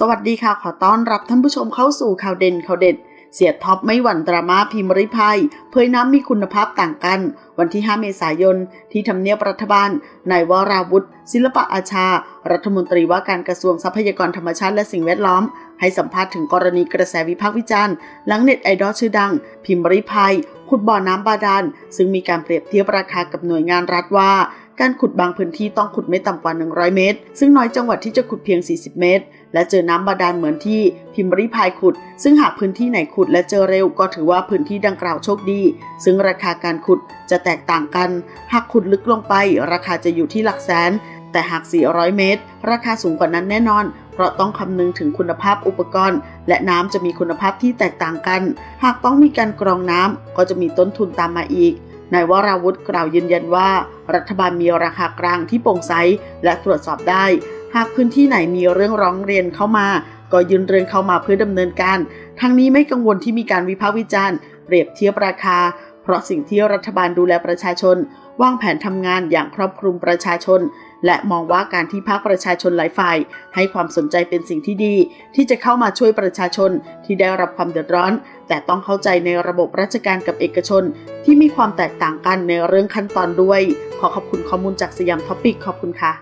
สวัสดีค่ะ ขอต้อนรับท่านผู้ชมเข้าสู่ข่าวเด่นข่าวเด็ด เสียท็อปไม่หวั่นดราม่าพิมริพายเผยน้ำมีคุณภาพต่างกัน วันที่ 5 เมษายน ที่ทำเนียบรัฐบาล นายวราวุธศิลปะอาชา รัฐมนตรีว่าการกระทรวงทรัพยากรธรรมชาติและสิ่งแวดล้อม ให้สัมภาษณ์ถึงกรณีกระแสวิพากษ์วิจารณ์หลังเน็ตไอดอลชื่อดัง พิมริพายขุดบ่อน้ำบาดาลซึ่งมีการเปรียบเทียบราคากับหน่วยงานรัฐว่าการขุดบางพื้นที่ต้องขุดไม่ต่ำกว่า 100 เมตร ซึ่งน้อยจังหวัดที่จะขุดเพียง 40 เมตร และเจอน้ำบาดาลเหมือนที่พิมริพายขุด ซึ่งหากพื้นที่ไหนขุดและเจอเร็วก็ถือว่าพื้นที่ดังกล่าวโชคดี ซึ่งราคาการขุดจะแตกต่างกัน หากขุดลึกลงไป ราคาจะอยู่ที่หลักแสน แต่หาก 400 เมตร ราคาสูงกว่านั้นแน่นอน เพราะต้องคำนึงถึงคุณภาพอุปกรณ์ และน้ำจะมีคุณภาพที่แตกต่างกัน หากต้องมีการกรองน้ำก็จะมีต้นทุนตามมาอีกนายวราวุธกล่าวยืนยันว่า รัฐบาลมีราคากลางที่โปร่งใสและตรวจสอบได้ากพื้นที่ไหนมีเรื่องร้องเรียนเข้ามา ก็ยื่นเรื่องเข้ามาเพื่อดำเนินการ ทั้งนี้ไม่กังวลที่มีการวิพากษ์วิจารณ์ เปรียบเทียบราคา เพราะสิ่งที่รัฐบาลดูแลประชาชน วางแผนทำงานอย่างครอบคลุมประชาชน และมองว่าการที่ภาคประชาชนหลายฝ่าย ให้ความสนใจเป็นสิ่งที่ดี ที่จะเข้ามาช่วยประชาชนที่ได้รับความเดือดร้อน แต่ต้องเข้าใจในระบบราชการกับเอกชน ที่มีความแตกต่างกันในเรื่องขั้นตอนด้วย ขอขอบคุณข้อมูลจากสยามท็อปิกขอบคุณค่ะ